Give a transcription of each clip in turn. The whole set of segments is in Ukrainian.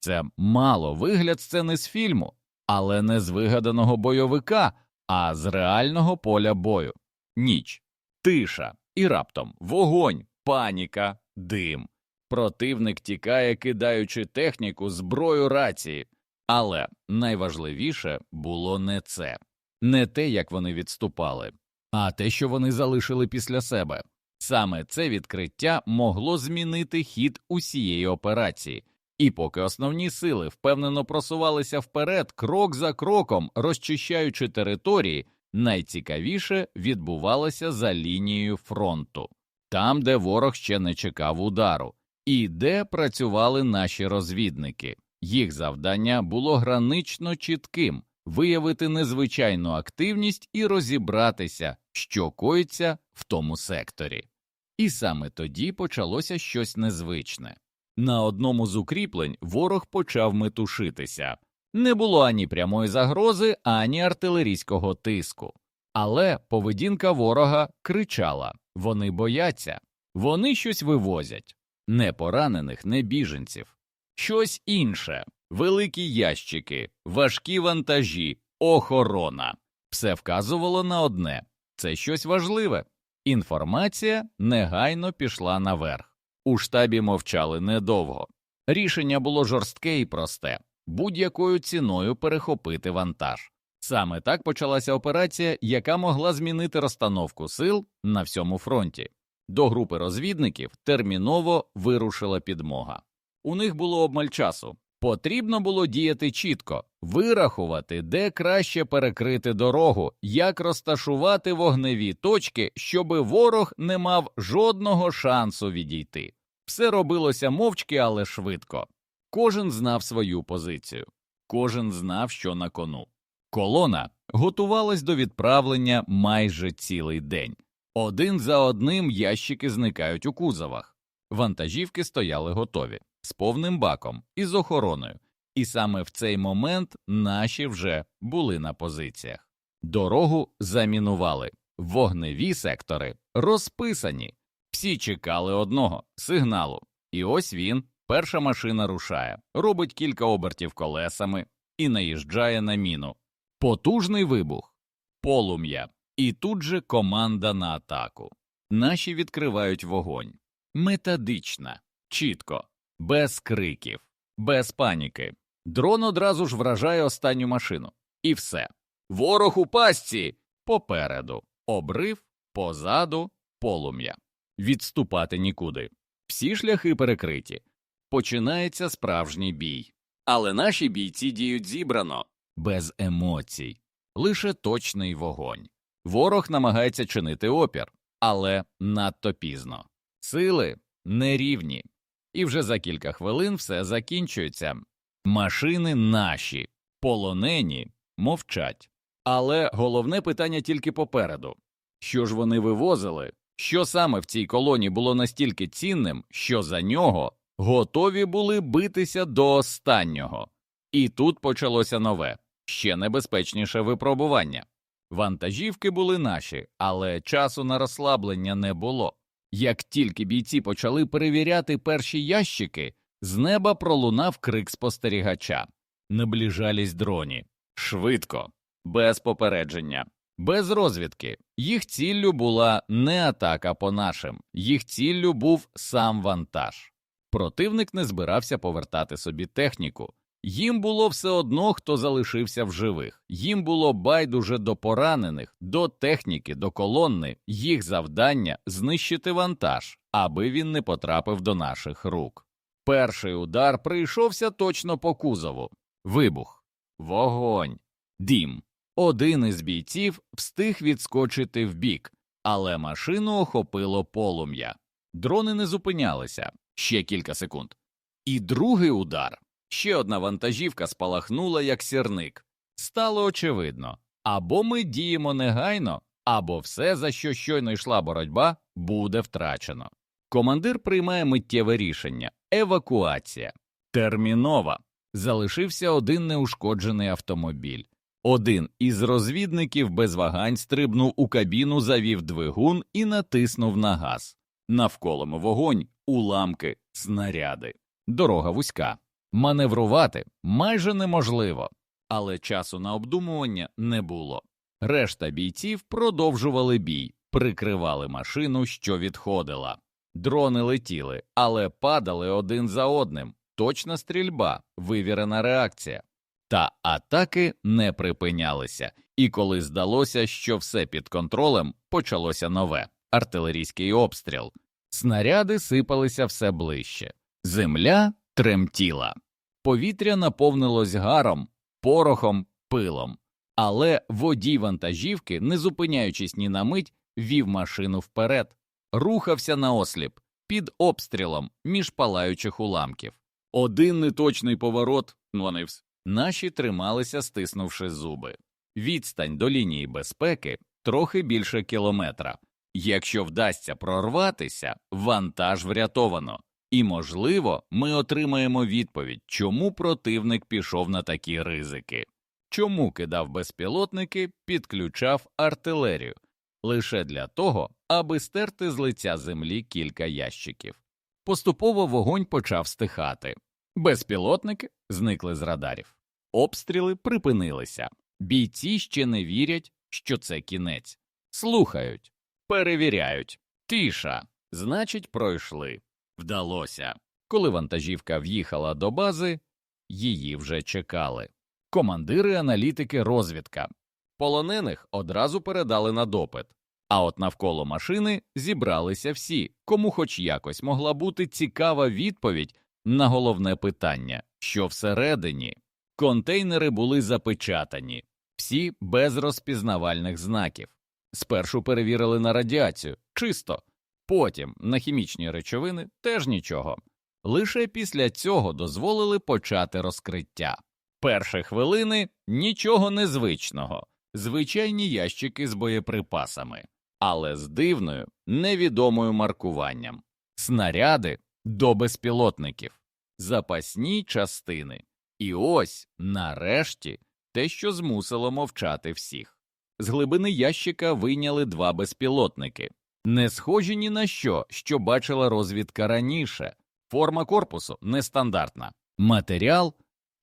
Це мало вигляд сцени з фільму, але не з вигаданого бойовика, а з реального поля бою. Ніч, тиша і раптом вогонь, паніка, дим. Противник тікає, кидаючи техніку, зброю рації. Але найважливіше було не це, не те, як вони відступали, а те, що вони залишили після себе. Саме це відкриття могло змінити хід усієї операції, і поки основні сили впевнено просувалися вперед, крок за кроком, розчищаючи території, найцікавіше відбувалося за лінією фронту, там, де ворог ще не чекав удару, і де працювали наші розвідники. Їх завдання було гранично чітким виявити незвичайну активність і розібратися, що коїться в тому секторі. І саме тоді почалося щось незвичне. На одному з укріплень ворог почав метушитися. Не було ані прямої загрози, ані артилерійського тиску. Але поведінка ворога кричала вони бояться, вони щось вивозять не поранених, не біженців, щось інше, великі ящики, важкі вантажі, охорона. Все вказувало на одне це щось важливе. Інформація негайно пішла наверх. У штабі мовчали недовго. Рішення було жорстке і просте будь-якою ціною перехопити вантаж. Саме так почалася операція, яка могла змінити розстановку сил на всьому фронті. До групи розвідників терміново вирушила підмога. У них було обмаль часу. Потрібно було діяти чітко, вирахувати, де краще перекрити дорогу, як розташувати вогневі точки, щоби ворог не мав жодного шансу відійти. Все робилося мовчки, але швидко. Кожен знав свою позицію, кожен знав, що на кону. Колона готувалась до відправлення майже цілий день. Один за одним ящики зникають у кузовах. Вантажівки стояли готові з повним баком і з охороною, і саме в цей момент наші вже були на позиціях. Дорогу замінували, вогневі сектори розписані. Всі чекали одного сигналу. І ось він, перша машина рушає, робить кілька обертів колесами і наїжджає на міну. Потужний вибух, полум'я, і тут же команда на атаку. Наші відкривають вогонь. Методична, чітко, без криків, без паніки. Дрон одразу ж вражає останню машину. І все. Ворог у пастці попереду, обрив, позаду, полум'я. Відступати нікуди. Всі шляхи перекриті. Починається справжній бій. Але наші бійці діють зібрано, без емоцій, лише точний вогонь. Ворог намагається чинити опір, але надто пізно. Сили нерівні, і вже за кілька хвилин все закінчується. Машини наші, полонені, мовчать. Але головне питання тільки попереду що ж вони вивозили, що саме в цій колоні було настільки цінним, що за нього готові були битися до останнього. І тут почалося нове, ще небезпечніше випробування. Вантажівки були наші, але часу на розслаблення не було. Як тільки бійці почали перевіряти перші ящики, з неба пролунав крик спостерігача. Наближались дроні. Швидко, без попередження, без розвідки. Їх ціллю була не атака по нашим, їх ціллю був сам вантаж. Противник не збирався повертати собі техніку. Їм було все одно, хто залишився в живих, їм було байдуже до поранених, до техніки, до колонни, їх завдання знищити вантаж, аби він не потрапив до наших рук. Перший удар прийшовся точно по кузову вибух, вогонь, дім. Один із бійців встиг відскочити вбік, але машину охопило полум'я. Дрони не зупинялися ще кілька секунд. І другий удар. Ще одна вантажівка спалахнула як сірник. Стало очевидно або ми діємо негайно, або все, за що щойно йшла боротьба, буде втрачено. Командир приймає миттєве рішення евакуація. Термінова. Залишився один неушкоджений автомобіль. Один із розвідників без вагань стрибнув у кабіну, завів двигун і натиснув на газ. Навколо вогонь, уламки, снаряди. Дорога вузька. Маневрувати майже неможливо, але часу на обдумування не було. Решта бійців продовжували бій, прикривали машину, що відходила. Дрони летіли, але падали один за одним. Точна стрільба, вивірена реакція. Та атаки не припинялися, і коли здалося, що все під контролем, почалося нове артилерійський обстріл. Снаряди сипалися все ближче, земля тремтіла, повітря наповнилось гаром, порохом, пилом. Але водій вантажівки, не зупиняючись ні на мить, вів машину вперед, рухався наосліп, під обстрілом між палаючих уламків. Один неточний поворот, Нонивс. Наші трималися, стиснувши зуби. Відстань до лінії безпеки трохи більше кілометра. Якщо вдасться прорватися, вантаж врятовано. І, можливо, ми отримаємо відповідь, чому противник пішов на такі ризики, чому кидав безпілотники, підключав артилерію лише для того, аби стерти з лиця землі кілька ящиків. Поступово вогонь почав стихати. Безпілотники зникли з радарів. Обстріли припинилися. Бійці ще не вірять, що це кінець. Слухають, перевіряють. Тиша. Значить, пройшли. Вдалося. Коли вантажівка в'їхала до бази, її вже чекали. Командири, аналітики, розвідка. Полонених одразу передали на допит. А от навколо машини зібралися всі, кому хоч якось могла бути цікава відповідь на головне питання, що всередині. Контейнери були запечатані, всі без розпізнавальних знаків. Спершу перевірили на радіацію, чисто, потім на хімічні речовини теж нічого. Лише після цього дозволили почати розкриття. Перші хвилини нічого незвичного, звичайні ящики з боєприпасами, але з дивною, невідомою маркуванням снаряди до безпілотників, запасні частини. І ось, нарешті, те, що змусило мовчати всіх. З глибини ящика вийняли два безпілотники, не схожі ні на що, що бачила розвідка раніше. Форма корпусу нестандартна, матеріал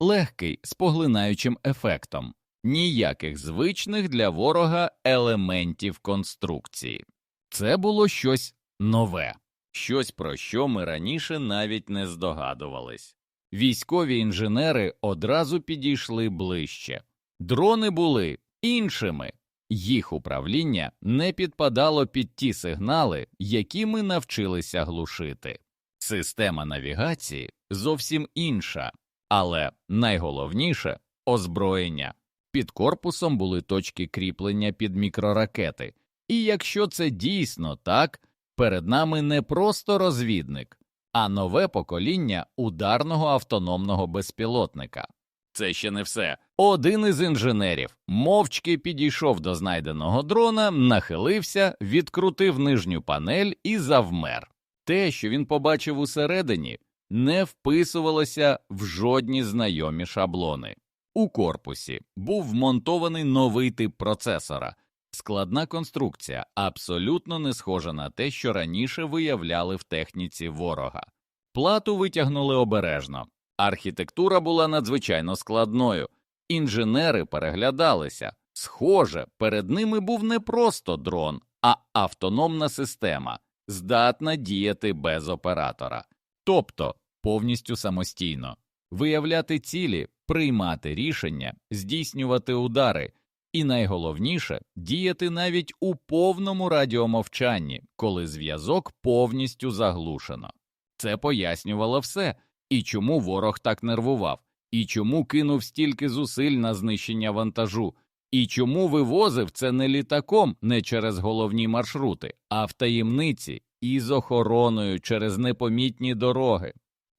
легкий з поглинаючим ефектом, ніяких звичних для ворога елементів конструкції. Це було щось нове, щось про що ми раніше навіть не здогадувались. Військові інженери одразу підійшли ближче, дрони були іншими, їх управління не підпадало під ті сигнали, які ми навчилися глушити. Система навігації зовсім інша, але найголовніше озброєння. Під корпусом були точки кріплення під мікроракети, і якщо це дійсно так, перед нами не просто розвідник, а нове покоління ударного автономного безпілотника. Це ще не все. Один із інженерів мовчки підійшов до знайденого дрона, нахилився, відкрутив нижню панель і завмер. Те, що він побачив усередині, не вписувалося в жодні знайомі шаблони. У корпусі був вмонтований новий тип процесора, складна конструкція, абсолютно не схожа на те, що раніше виявляли в техніці ворога. Плату витягнули обережно. Архітектура була надзвичайно складною, інженери переглядалися. Схоже, перед ними був не просто дрон, а автономна система, здатна діяти без оператора, тобто повністю самостійно, виявляти цілі, приймати рішення, здійснювати удари, і найголовніше діяти навіть у повному радіомовчанні, коли зв'язок повністю заглушено. Це пояснювало все, і чому ворог так нервував, і чому кинув стільки зусиль на знищення вантажу, і чому вивозив це не літаком, не через головні маршрути, а в таємниці і з охороною через непомітні дороги.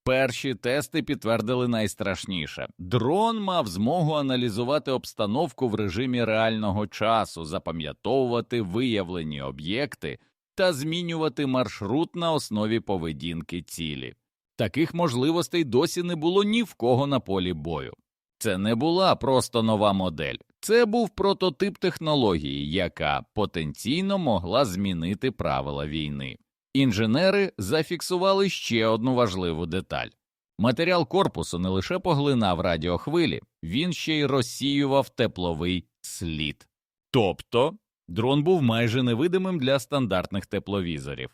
Перші тести підтвердили найстрашніше дрон мав змогу аналізувати обстановку в режимі реального часу, запам'ятовувати виявлені об'єкти та змінювати маршрут на основі поведінки цілі. Таких можливостей досі не було ні в кого на полі бою. Це не була просто нова модель, це був прототип технології, яка потенційно могла змінити правила війни. Інженери зафіксували ще одну важливу деталь Матеріал корпусу не лише поглинав радіохвилі, він ще й розсіював тепловий слід. Тобто дрон був майже невидимим для стандартних тепловізорів.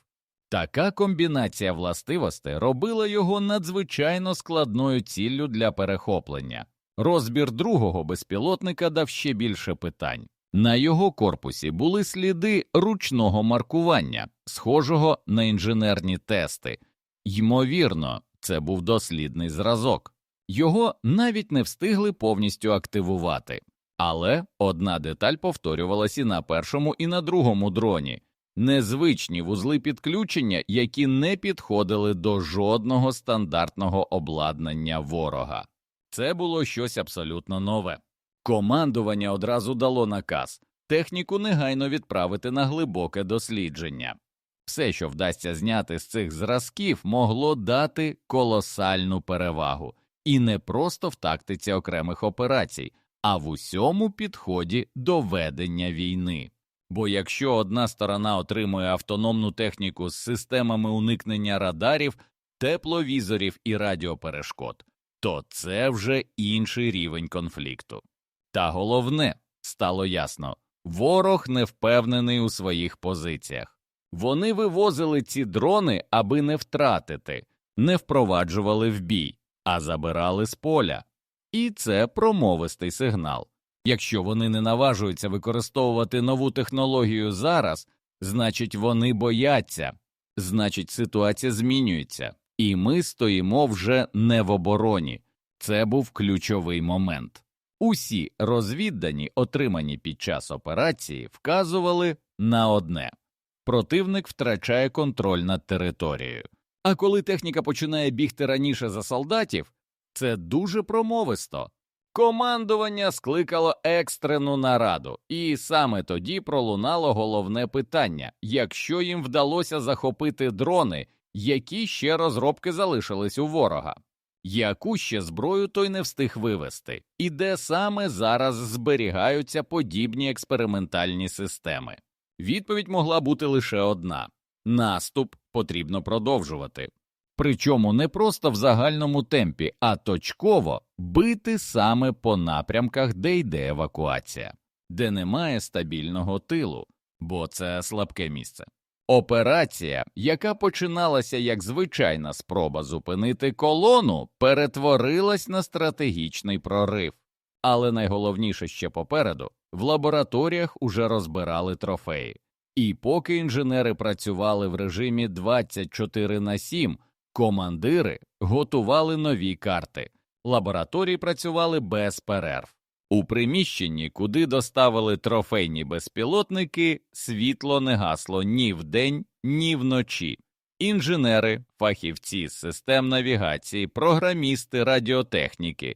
Така комбінація властивостей робила його надзвичайно складною ціллю для перехоплення. Розбір другого безпілотника дав ще більше питань. На його корпусі були сліди ручного маркування, схожого на інженерні тести. Ймовірно, це був дослідний зразок. Його навіть не встигли повністю активувати. Але одна деталь повторювалась і на першому, і на другому дроні незвичні вузли підключення, які не підходили до жодного стандартного обладнання ворога. Це було щось абсолютно нове. Командування одразу дало наказ техніку негайно відправити на глибоке дослідження. Все, що вдасться зняти з цих зразків, могло дати колосальну перевагу, і не просто в тактиці окремих операцій, а в усьому підході до ведення війни. Бо якщо одна сторона отримує автономну техніку з системами уникнення радарів, тепловізорів і радіоперешкод, то це вже інший рівень конфлікту. Та головне стало ясно ворог не впевнений у своїх позиціях. Вони вивозили ці дрони, аби не втратити, не впроваджували в бій, а забирали з поля. І це промовистий сигнал. Якщо вони не наважуються використовувати нову технологію зараз, значить вони бояться, значить ситуація змінюється, і ми стоїмо вже не в обороні. Це був ключовий момент. Усі розвіддані, отримані під час операції, вказували на одне противник втрачає контроль над територією. А коли техніка починає бігти раніше за солдатів, це дуже промовисто. Командування скликало екстрену нараду, і саме тоді пролунало головне питання якщо їм вдалося захопити дрони, які ще розробки залишились у ворога, яку ще зброю той не встиг вивести, і де саме зараз зберігаються подібні експериментальні системи? Відповідь могла бути лише одна наступ потрібно продовжувати. Причому не просто в загальному темпі, а точково бити саме по напрямках, де йде евакуація, де немає стабільного тилу, бо це слабке місце. Операція, яка починалася як звичайна спроба зупинити колону, перетворилась на стратегічний прорив. Але найголовніше ще попереду в лабораторіях уже розбирали трофеї. І поки інженери працювали в режимі 24 на 7, командири готували нові карти, лабораторії працювали без перерв. У приміщенні, куди доставили трофейні безпілотники, світло не гасло ні вдень, ні вночі. Інженери, фахівці з систем навігації, програмісти радіотехніки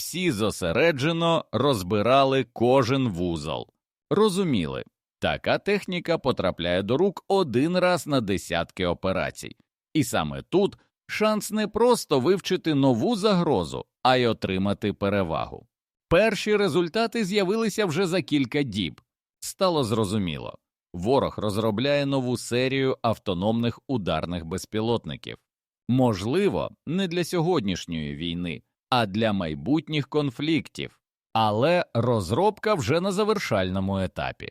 всі зосереджено розбирали кожен вузол. Розуміли, така техніка потрапляє до рук один раз на десятки операцій, і саме тут шанс не просто вивчити нову загрозу, а й отримати перевагу. Перші результати з'явилися вже за кілька діб. Стало зрозуміло ворог розробляє нову серію автономних ударних безпілотників. Можливо, не для сьогоднішньої війни, а для майбутніх конфліктів, але розробка вже на завершальному етапі.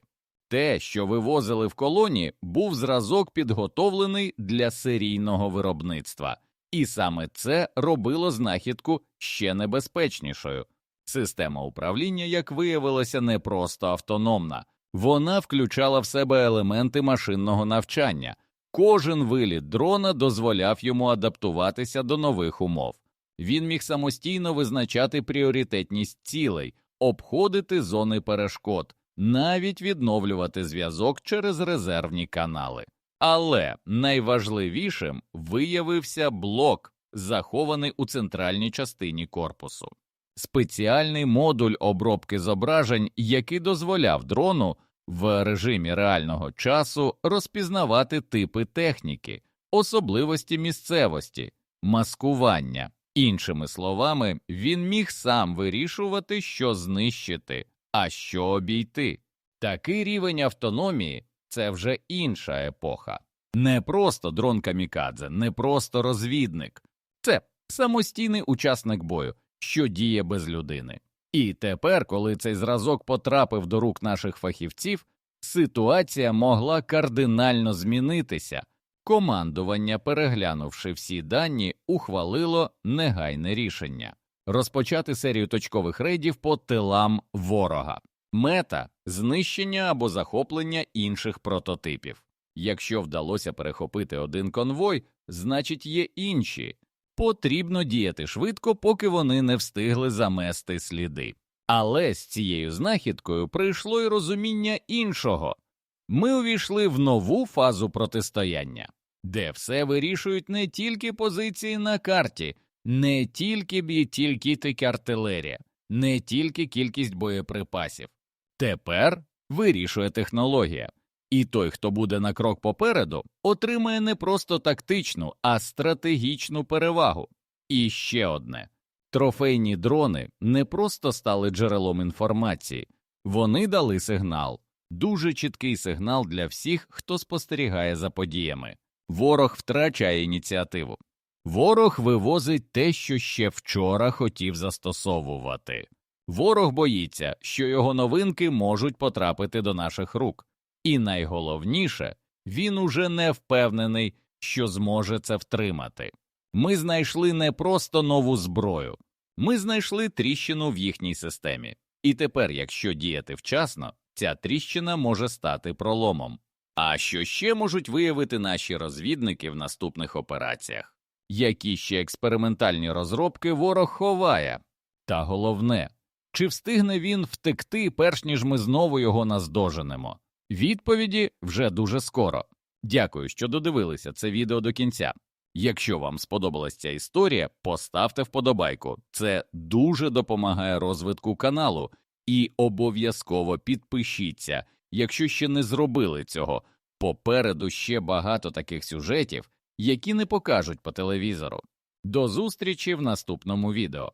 Те, що вивозили в колоні, був зразок підготовлений для серійного виробництва, і саме це робило знахідку ще небезпечнішою. Система управління, як виявилося, не просто автономна, вона включала в себе елементи машинного навчання. Кожен виліт дрона дозволяв йому адаптуватися до нових умов. Він міг самостійно визначати пріоритетність цілей, обходити зони перешкод, навіть відновлювати зв'язок через резервні канали. Але найважливішим виявився блок, захований у центральній частині корпусу, спеціальний модуль обробки зображень, який дозволяв дрону в режимі реального часу розпізнавати типи техніки, особливості місцевості, маскування. Іншими словами, він міг сам вирішувати, що знищити, а що обійти. Такий рівень автономії це вже інша епоха. Не просто дрон камікадзе, не просто розвідник, це самостійний учасник бою, що діє без людини. І тепер, коли цей зразок потрапив до рук наших фахівців, ситуація могла кардинально змінитися. Командування, переглянувши всі дані, ухвалило негайне рішення розпочати серію точкових рейдів по тилам ворога. Мета знищення або захоплення інших прототипів. Якщо вдалося перехопити один конвой, значить є інші. Потрібно діяти швидко, поки вони не встигли замести сліди. Але з цією знахідкою прийшло й розуміння іншого. Ми увійшли в нову фазу протистояння, де все вирішують не тільки позиції на карті, не тільки б'є тільки артилерія, не тільки кількість боєприпасів. Тепер вирішує технологія. І той, хто буде на крок попереду, отримає не просто тактичну, а стратегічну перевагу. І ще одне трофейні дрони не просто стали джерелом інформації, вони дали сигнал, дуже чіткий сигнал для всіх, хто спостерігає за подіями. Ворог втрачає ініціативу. Ворог вивозить те, що ще вчора хотів застосовувати. Ворог боїться, що його новинки можуть потрапити до наших рук. І найголовніше, він уже не впевнений, що зможе це втримати. Ми знайшли не просто нову зброю, ми знайшли тріщину в їхній системі, і тепер, якщо діяти вчасно, ця тріщина може стати проломом. А що ще можуть виявити наші розвідники в наступних операціях? Які ще експериментальні розробки ворог ховає? Та головне, чи встигне він втекти, перш ніж ми знову його наздоженемо? Відповіді вже дуже скоро. Дякую, що додивилися це відео до кінця. Якщо вам сподобалась ця історія, поставте вподобайку. Це дуже допомагає розвитку каналу. І обов'язково підпишіться, якщо ще не зробили цього. Попереду ще багато таких сюжетів, які не покажуть по телевізору. До зустрічі в наступному відео.